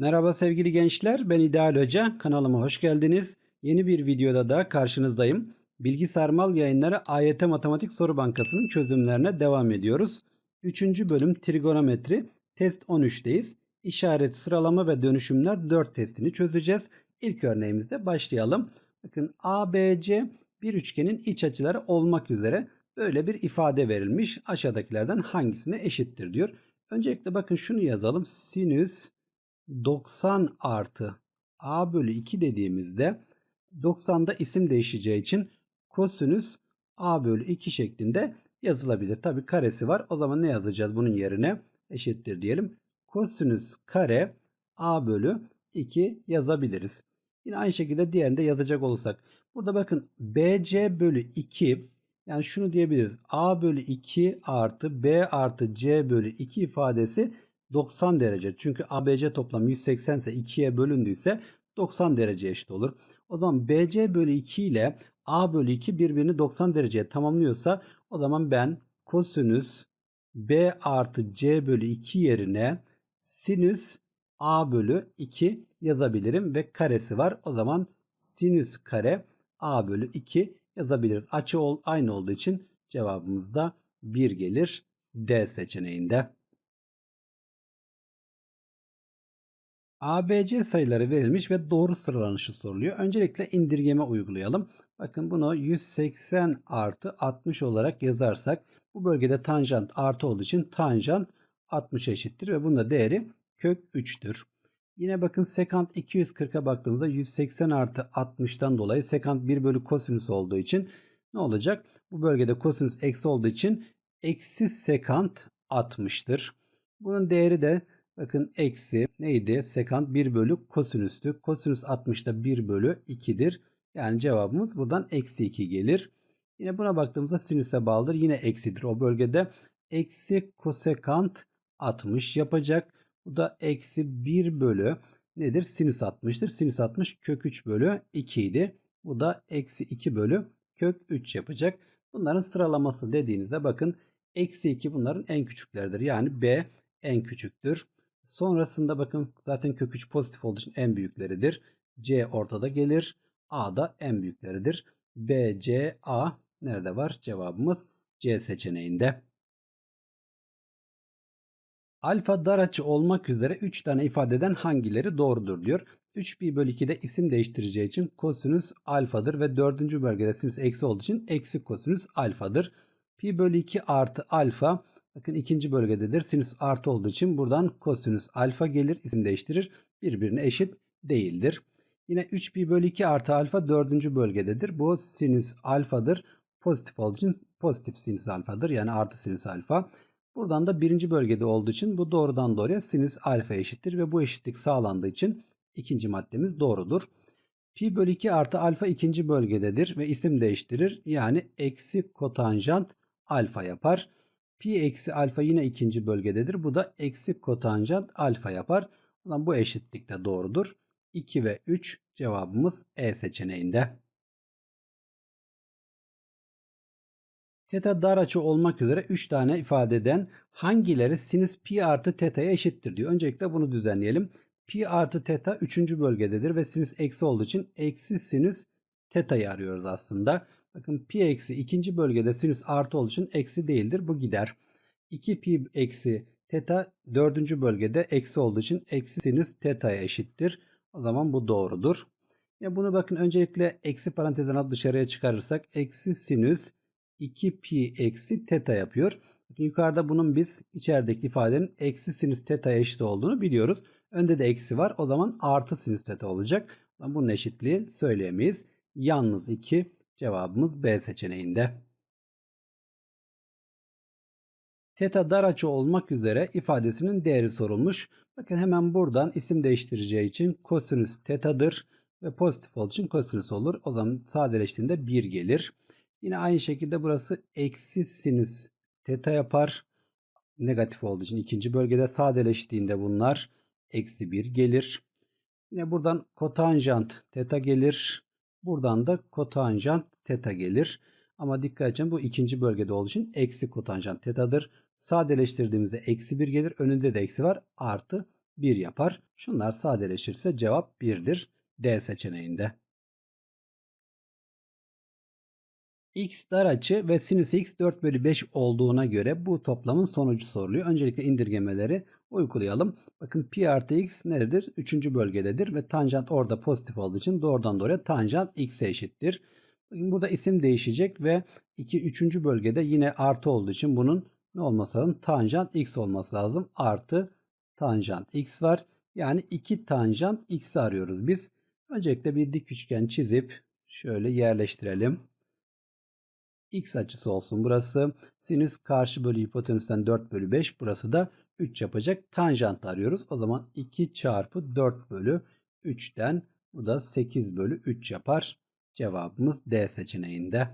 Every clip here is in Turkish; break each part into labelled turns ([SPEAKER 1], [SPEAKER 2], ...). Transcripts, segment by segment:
[SPEAKER 1] Merhaba sevgili gençler, ben İdeal Hoca. Kanalıma hoş geldiniz. Yeni bir videoda da karşınızdayım. Bilgi Sarmal Yayınları AYT Matematik Soru Bankası'nın çözümlerine devam ediyoruz. 3. bölüm trigonometri test 13'teyiz. İşaret, sıralama ve dönüşümler 4 testini çözeceğiz. İlk örneğimizde başlayalım. Bakın ABC bir üçgenin iç açıları olmak üzere böyle bir ifade verilmiş. Aşağıdakilerden hangisine eşittir diyor. Öncelikle bakın şunu yazalım. Sinüs 90 artı a bölü 2 dediğimizde 90'da isim değişeceği için kosinüs a bölü 2 şeklinde yazılabilir. Tabi karesi var. O zaman ne yazacağız bunun yerine? Eşittir diyelim. Kosinüs kare a bölü 2 yazabiliriz. Yine aynı şekilde diğerini de yazacak olursak. Burada bakın bc bölü 2 yani şunu diyebiliriz. a bölü 2 artı b artı c bölü 2 ifadesi 90 derece. Çünkü ABC toplam 180 ise 2'ye bölündüyse 90 derece eşit olur. O zaman BC bölü 2 ile A bölü 2 birbirini 90 dereceye tamamlıyorsa o zaman ben kosinüs B artı C bölü 2 yerine sinüs A bölü 2 yazabilirim ve karesi var. O zaman sinüs kare A bölü 2 yazabiliriz. Açı aynı olduğu için cevabımız da 1 gelir D seçeneğinde. ABC sayıları verilmiş ve doğru sıralanışı soruluyor. Öncelikle indirgeme uygulayalım. Bakın bunu 180 artı 60 olarak yazarsak bu bölgede tanjant artı olduğu için tanjant 60 eşittir ve bunun değeri kök 3'tür. Yine bakın sekant 240'a baktığımızda 180 artı 60'tan dolayı sekant 1 bölü kosinüs olduğu için ne olacak? Bu bölgede kosinüs eksi olduğu için eksi sekant 60'tır. Bunun değeri de Bakın eksi neydi? Sekant 1 bölü kosinüstü. Kosinüs 60'da 1 bölü 2'dir. Yani cevabımız buradan eksi 2 gelir. Yine buna baktığımızda sinüse bağlıdır. Yine eksidir. O bölgede eksi kosekant 60 yapacak. Bu da eksi 1 bölü nedir? Sinüs 60'tır. Sinüs 60 kök 3 bölü 2 idi. Bu da eksi 2 bölü kök 3 yapacak. Bunların sıralaması dediğinizde bakın eksi 2 bunların en küçükleridir. Yani B en küçüktür. Sonrasında bakın zaten kök 3 pozitif olduğu için en büyükleridir. C ortada gelir. A da en büyükleridir. B, C, A nerede var? Cevabımız C seçeneğinde. Alfa dar açı olmak üzere 3 tane ifadeden hangileri doğrudur diyor. 3 pi bölü 2'de isim değiştireceği için kosinüs alfadır ve 4. bölgede sinüs eksi olduğu için eksi kosinüs alfadır. Pi bölü 2 artı alfa Bakın ikinci bölgededir. Sinüs artı olduğu için buradan kosinüs alfa gelir. isim değiştirir. Birbirine eşit değildir. Yine 3 pi bölü 2 artı alfa dördüncü bölgededir. Bu sinüs alfadır. Pozitif olduğu için pozitif sinüs alfadır. Yani artı sinüs alfa. Buradan da birinci bölgede olduğu için bu doğrudan doğruya sinüs alfa eşittir. Ve bu eşitlik sağlandığı için ikinci maddemiz doğrudur. Pi bölü 2 artı alfa ikinci bölgededir ve isim değiştirir. Yani eksi kotanjant alfa yapar. Pi eksi alfa yine ikinci bölgededir. Bu da eksi kotanjant alfa yapar. Ulan bu eşitlik de doğrudur. 2 ve 3 cevabımız E seçeneğinde. Teta dar açı olmak üzere 3 tane ifadeden hangileri sinüs pi artı teta'ya eşittir diyor. Öncelikle bunu düzenleyelim. Pi artı teta 3. bölgededir ve sinüs eksi olduğu için eksi sinüs teta'yı arıyoruz aslında. Bakın pi eksi ikinci bölgede sinüs artı olduğu için eksi değildir. Bu gider. 2 pi eksi teta dördüncü bölgede eksi olduğu için eksi sinüs teta'ya eşittir. O zaman bu doğrudur. Ya bunu bakın öncelikle eksi parantezden alıp dışarıya çıkarırsak eksi sinüs 2 pi eksi teta yapıyor. Yukarıda bunun biz içerideki ifadenin eksi sinüs teta eşit olduğunu biliyoruz. Önde de eksi var. O zaman artı sinüs teta olacak. Bunun eşitliği söyleyemeyiz. Yalnız 2 Cevabımız B seçeneğinde. Teta dar açı olmak üzere ifadesinin değeri sorulmuş. Bakın hemen buradan isim değiştireceği için kosinüs tetadır ve pozitif olduğu için kosinüs olur. O zaman sadeleştiğinde 1 gelir. Yine aynı şekilde burası eksi sinüs teta yapar. Negatif olduğu için ikinci bölgede sadeleştiğinde bunlar eksi 1 gelir. Yine buradan kotanjant teta gelir. Buradan da kotanjant teta gelir. Ama dikkat edin bu ikinci bölgede olduğu için eksi kotanjant tetadır. Sadeleştirdiğimizde eksi 1 gelir. Önünde de eksi var. Artı 1 yapar. Şunlar sadeleşirse cevap 1'dir. D seçeneğinde. X dar açı ve sinüs x 4 bölü 5 olduğuna göre bu toplamın sonucu soruluyor. Öncelikle indirgemeleri uygulayalım. Bakın pi artı x nedir? Üçüncü bölgededir ve tanjant orada pozitif olduğu için doğrudan doğruya tanjant x'e eşittir. Bakın burada isim değişecek ve 2 üçüncü bölgede yine artı olduğu için bunun ne olması lazım? Tanjant x olması lazım. Artı tanjant x var. Yani 2 tanjant x'i arıyoruz biz. Öncelikle bir dik üçgen çizip şöyle yerleştirelim x açısı olsun burası. Sinüs karşı bölü hipotenüsten 4 bölü 5. Burası da 3 yapacak. Tanjant arıyoruz. O zaman 2 çarpı 4 bölü 3'ten bu da 8 bölü 3 yapar. Cevabımız D seçeneğinde.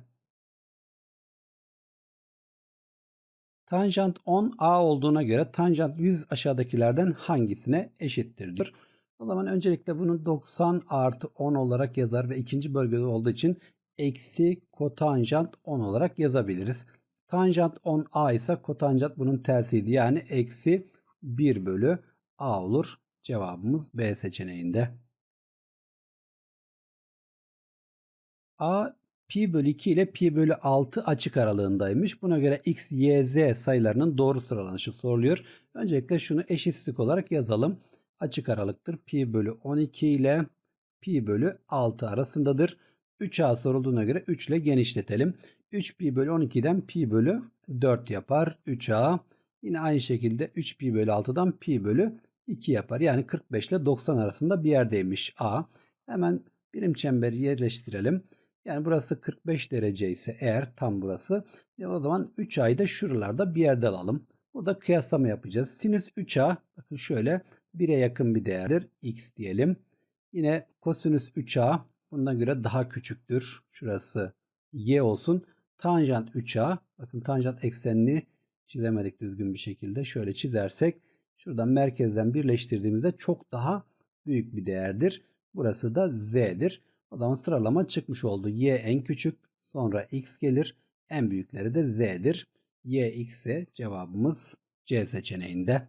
[SPEAKER 1] Tanjant 10 A olduğuna göre tanjant 100 aşağıdakilerden hangisine eşittir diyor. O zaman öncelikle bunu 90 artı 10 olarak yazar ve ikinci bölgede olduğu için eksi kotanjant 10 olarak yazabiliriz. Tanjant 10 a ise kotanjant bunun tersiydi. Yani eksi 1 bölü a olur. Cevabımız B seçeneğinde. A pi bölü 2 ile pi bölü 6 açık aralığındaymış. Buna göre x, y, z sayılarının doğru sıralanışı soruluyor. Öncelikle şunu eşitsizlik olarak yazalım. Açık aralıktır. Pi bölü 12 ile pi bölü 6 arasındadır. 3a sorulduğuna göre 3 ile genişletelim. 3 pi bölü 12'den pi bölü 4 yapar 3a. Yine aynı şekilde 3 pi bölü 6'dan pi bölü 2 yapar. Yani 45 ile 90 arasında bir yerdeymiş a. Hemen birim çemberi yerleştirelim. Yani burası 45 derece ise eğer tam burası e o zaman 3a'yı da şuralarda bir yerde alalım. Burada kıyaslama yapacağız. Sinüs 3a bakın şöyle 1'e yakın bir değerdir. x diyelim. Yine kosinüs 3a Buna göre daha küçüktür. Şurası y olsun. Tanjant 3a. Bakın tanjant eksenini çizemedik düzgün bir şekilde. Şöyle çizersek şuradan merkezden birleştirdiğimizde çok daha büyük bir değerdir. Burası da z'dir. O zaman sıralama çıkmış oldu. Y en küçük, sonra x gelir. En büyükleri de z'dir. Y x ise cevabımız C seçeneğinde.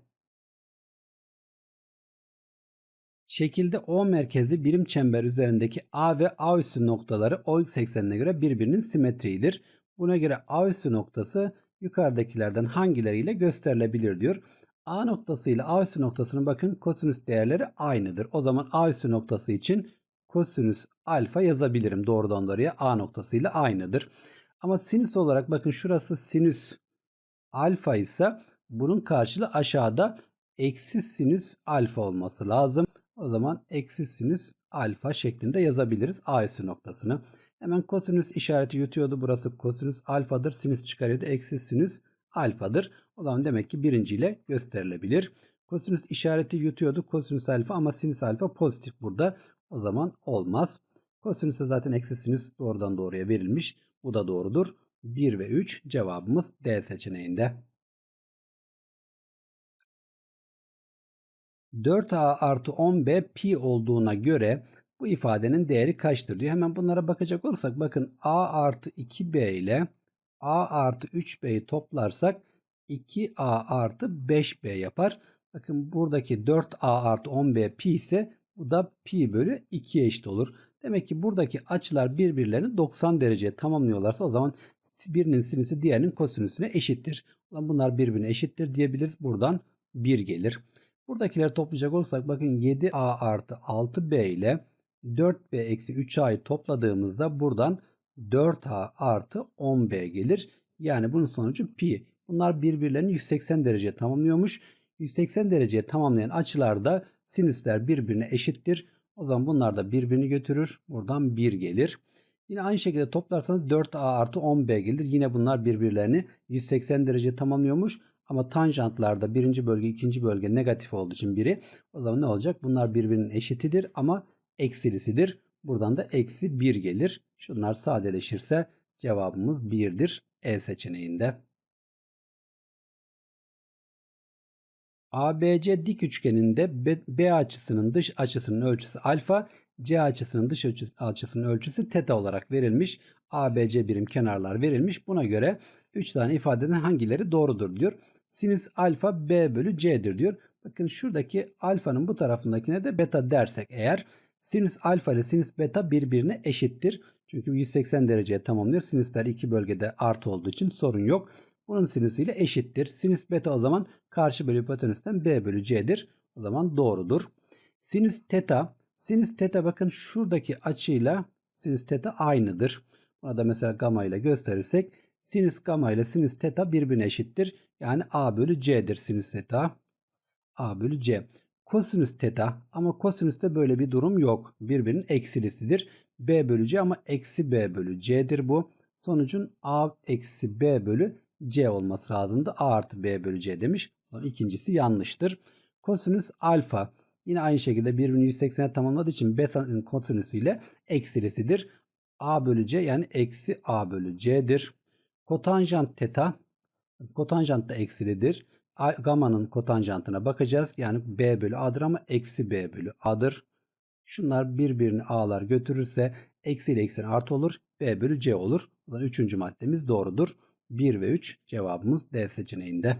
[SPEAKER 1] Şekilde O merkezli birim çember üzerindeki A ve A üssü noktaları OX eksenine göre birbirinin simetriğidir. Buna göre A üssü noktası yukarıdakilerden hangileriyle gösterilebilir diyor. A noktası ile A üssü noktasının bakın kosinüs değerleri aynıdır. O zaman A üssü noktası için kosinüs alfa yazabilirim doğrudan doğruya A noktası ile aynıdır. Ama sinüs olarak bakın şurası sinüs alfa ise bunun karşılığı aşağıda eksi sinüs alfa olması lazım. O zaman eksi sinüs alfa şeklinde yazabiliriz a üssü noktasını. Hemen kosinüs işareti yutuyordu. Burası kosinüs alfadır. Sinüs çıkarıyordu. Eksi sinüs alfadır. O zaman demek ki birinciyle gösterilebilir. Kosinüs işareti yutuyordu. Kosinüs alfa ama sinüs alfa pozitif burada. O zaman olmaz. Kosinüse zaten eksi sinüs doğrudan doğruya verilmiş. Bu da doğrudur. 1 ve 3 cevabımız D seçeneğinde. 4a artı 10b pi olduğuna göre bu ifadenin değeri kaçtır diyor. Hemen bunlara bakacak olursak bakın a artı 2b ile a artı 3b'yi toplarsak 2a artı 5b yapar. Bakın buradaki 4a artı 10b pi ise bu da pi bölü 2'ye eşit olur. Demek ki buradaki açılar birbirlerini 90 dereceye tamamlıyorlarsa o zaman birinin sinüsü diğerinin kosinüsüne eşittir. Bunlar birbirine eşittir diyebiliriz. Buradan 1 gelir. Buradakileri toplayacak olursak bakın 7a artı 6b ile 4b eksi 3a'yı topladığımızda buradan 4a artı 10b gelir. Yani bunun sonucu pi. Bunlar birbirlerini 180 dereceye tamamlıyormuş. 180 dereceye tamamlayan açılarda sinüsler birbirine eşittir. O zaman bunlar da birbirini götürür. Buradan 1 gelir. Yine aynı şekilde toplarsanız 4a artı 10b gelir. Yine bunlar birbirlerini 180 derece tamamlıyormuş. Ama tanjantlarda birinci bölge ikinci bölge negatif olduğu için biri o zaman ne olacak? Bunlar birbirinin eşitidir ama eksilisidir. Buradan da eksi 1 gelir. Şunlar sadeleşirse cevabımız 1'dir. E seçeneğinde. ABC dik üçgeninde B, açısının dış açısının ölçüsü alfa, C açısının dış açısının ölçüsü teta olarak verilmiş. ABC birim kenarlar verilmiş. Buna göre 3 tane ifadeden hangileri doğrudur diyor. Sinüs alfa b bölü c'dir diyor. Bakın şuradaki alfanın bu tarafındakine de beta dersek eğer sinüs alfa ile sinüs beta birbirine eşittir. Çünkü 180 dereceye tamamlıyor. Sinüsler iki bölgede artı olduğu için sorun yok. Bunun sinüsü ile eşittir. Sinüs beta o zaman karşı bölü hipotenüsten b bölü c'dir. O zaman doğrudur. Sinüs teta. Sinüs teta bakın şuradaki açıyla sinüs teta aynıdır. Buna da mesela gamma ile gösterirsek sinüs gamma ile sinüs teta birbirine eşittir. Yani a bölü c'dir sinüs teta. a bölü c. Kosinüs teta ama kosinüste böyle bir durum yok. Birbirinin eksilisidir. b bölü c ama eksi b bölü c'dir bu. Sonucun a eksi b bölü c olması lazımdı. a artı b bölü c demiş. İkincisi yanlıştır. Kosinüs alfa. Yine aynı şekilde birbirini 180'e tamamladığı için beta'nın kosinüsü ile eksilisidir. a bölü c yani eksi a bölü c'dir. Kotanjant teta. Kotanjant da eksilidir. Gamma'nın kotanjantına bakacağız. Yani b bölü a'dır ama eksi b bölü a'dır. Şunlar birbirini a'lar götürürse eksi ile eksi artı olur. b bölü c olur. O zaman üçüncü maddemiz doğrudur. 1 ve 3 cevabımız D seçeneğinde.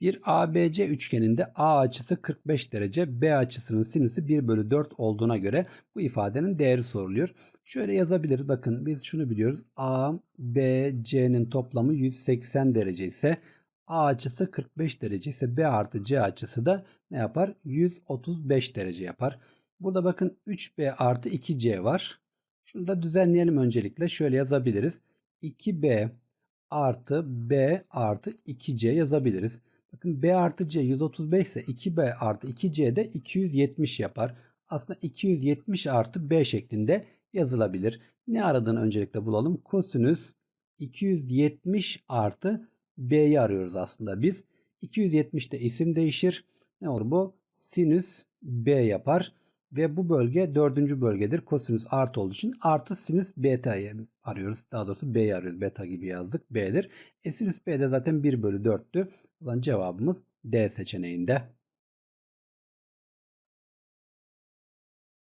[SPEAKER 1] Bir ABC üçgeninde A açısı 45 derece, B açısının sinüsü 1 bölü 4 olduğuna göre bu ifadenin değeri soruluyor. Şöyle yazabiliriz. Bakın biz şunu biliyoruz. A, B, C'nin toplamı 180 derece ise A açısı 45 derece ise B artı C açısı da ne yapar? 135 derece yapar. Burada bakın 3B artı 2C var. Şunu da düzenleyelim öncelikle. Şöyle yazabiliriz. 2B artı B artı 2C yazabiliriz. Bakın B artı C 135 ise 2B artı 2C de 270 yapar. Aslında 270 artı B şeklinde yazılabilir. Ne aradığını öncelikle bulalım. Kosinüs 270 artı B'yi arıyoruz aslında biz. 270'te isim değişir. Ne olur bu? Sinüs B yapar. Ve bu bölge dördüncü bölgedir. Kosinüs artı olduğu için artı sinüs beta'yı arıyoruz. Daha doğrusu B'yi arıyoruz. Beta gibi yazdık. B'dir. E sinüs B de zaten 1 bölü 4'tü. O zaman cevabımız D seçeneğinde.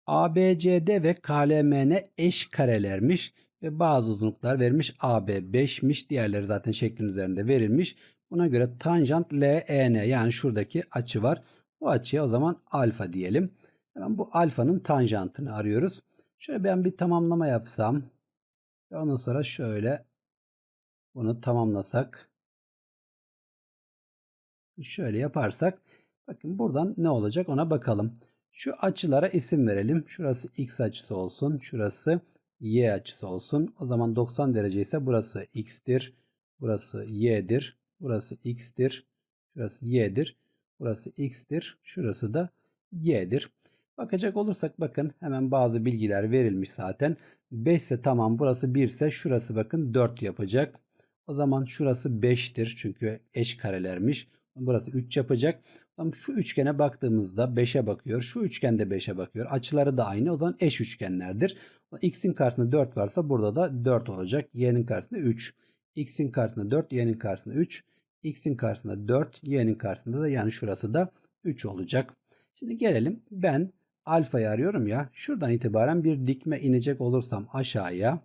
[SPEAKER 1] ABCD ve KLMN eş karelermiş ve bazı uzunluklar verilmiş. AB 5'miş. Diğerleri zaten şeklin üzerinde verilmiş. Buna göre tanjant LEN yani şuradaki açı var. Bu açıya o zaman alfa diyelim. Hemen bu alfanın tanjantını arıyoruz. Şöyle ben bir tamamlama yapsam ve ondan sonra şöyle bunu tamamlasak. Şöyle yaparsak bakın buradan ne olacak ona bakalım. Şu açılara isim verelim. Şurası x açısı olsun. Şurası y açısı olsun. O zaman 90 derece ise burası x'tir. Burası y'dir. Burası x'tir. Şurası y'dir. Burası x'tir. Şurası da y'dir. Bakacak olursak bakın hemen bazı bilgiler verilmiş zaten. 5 ise tamam burası 1 ise şurası bakın 4 yapacak. O zaman şurası 5'tir çünkü eş karelermiş. Burası 3 yapacak. Tamam şu üçgene baktığımızda 5'e bakıyor. Şu üçgen de 5'e bakıyor. Açıları da aynı. O zaman eş üçgenlerdir. X'in karşısında 4 varsa burada da 4 olacak. Y'nin karşısında 3. X'in karşısında 4, Y'nin karşısında 3. X'in karşısında 4, Y'nin karşısında da yani şurası da 3 olacak. Şimdi gelelim ben alfayı arıyorum ya. Şuradan itibaren bir dikme inecek olursam aşağıya.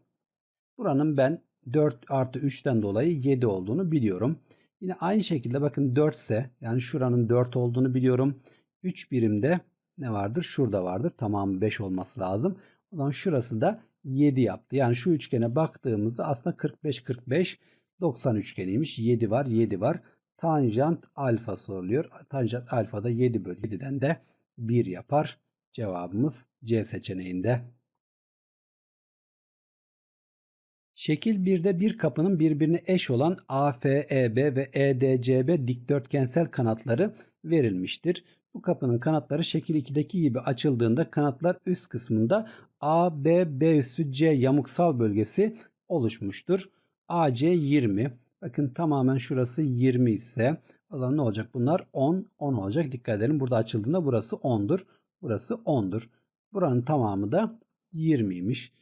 [SPEAKER 1] Buranın ben 4 artı 3'ten dolayı 7 olduğunu biliyorum. Yine aynı şekilde bakın 4 ise yani şuranın 4 olduğunu biliyorum. 3 birimde ne vardır? Şurada vardır. Tamamı 5 olması lazım. O zaman şurası da 7 yaptı. Yani şu üçgene baktığımızda aslında 45 45 90 üçgeniymiş. 7 var 7 var. Tanjant alfa soruluyor. Tanjant alfa da 7 bölü 7'den de 1 yapar. Cevabımız C seçeneğinde. Şekil 1'de bir kapının birbirine eş olan AFEB ve EDCB dikdörtgensel kanatları verilmiştir. Bu kapının kanatları şekil 2'deki gibi açıldığında kanatlar üst kısmında A, B, B üssü C yamuksal bölgesi oluşmuştur. AC 20. Bakın tamamen şurası 20 ise o zaman ne olacak bunlar? 10, 10 olacak. Dikkat edelim burada açıldığında burası 10'dur. Burası 10'dur. Buranın tamamı da 20'ymiş.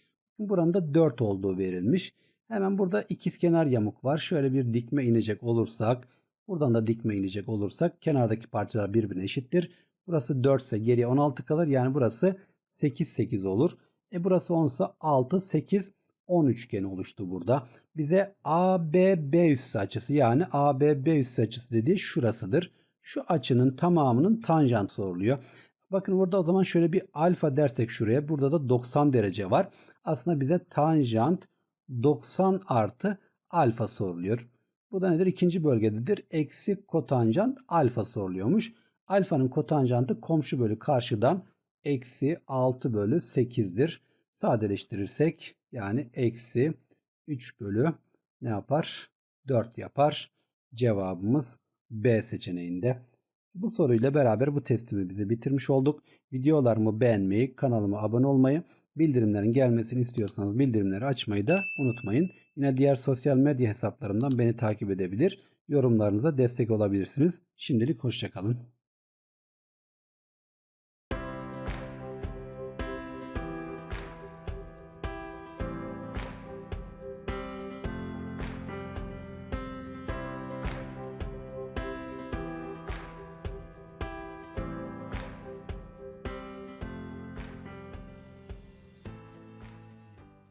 [SPEAKER 1] Buranın da 4 olduğu verilmiş. Hemen burada ikizkenar yamuk var. Şöyle bir dikme inecek olursak, buradan da dikme inecek olursak kenardaki parçalar birbirine eşittir. Burası 4 ise geriye 16 kalır. Yani burası 8 8 olur. E burası 10 ise 6 8 10 üçgeni oluştu burada. Bize ABB üssü açısı yani ABB üssü açısı dediği şurasıdır. Şu açının tamamının tanjant soruluyor. Bakın burada o zaman şöyle bir alfa dersek şuraya. Burada da 90 derece var. Aslında bize tanjant 90 artı alfa soruluyor. Bu da nedir? İkinci bölgededir. Eksi kotanjant alfa soruluyormuş. Alfanın kotanjantı komşu bölü karşıdan eksi 6 bölü 8'dir. Sadeleştirirsek yani eksi 3 bölü ne yapar? 4 yapar. Cevabımız B seçeneğinde. Bu soruyla beraber bu testimi bize bitirmiş olduk. Videolarımı beğenmeyi, kanalıma abone olmayı, bildirimlerin gelmesini istiyorsanız bildirimleri açmayı da unutmayın. Yine diğer sosyal medya hesaplarımdan beni takip edebilir, yorumlarınıza destek olabilirsiniz. Şimdilik hoşçakalın.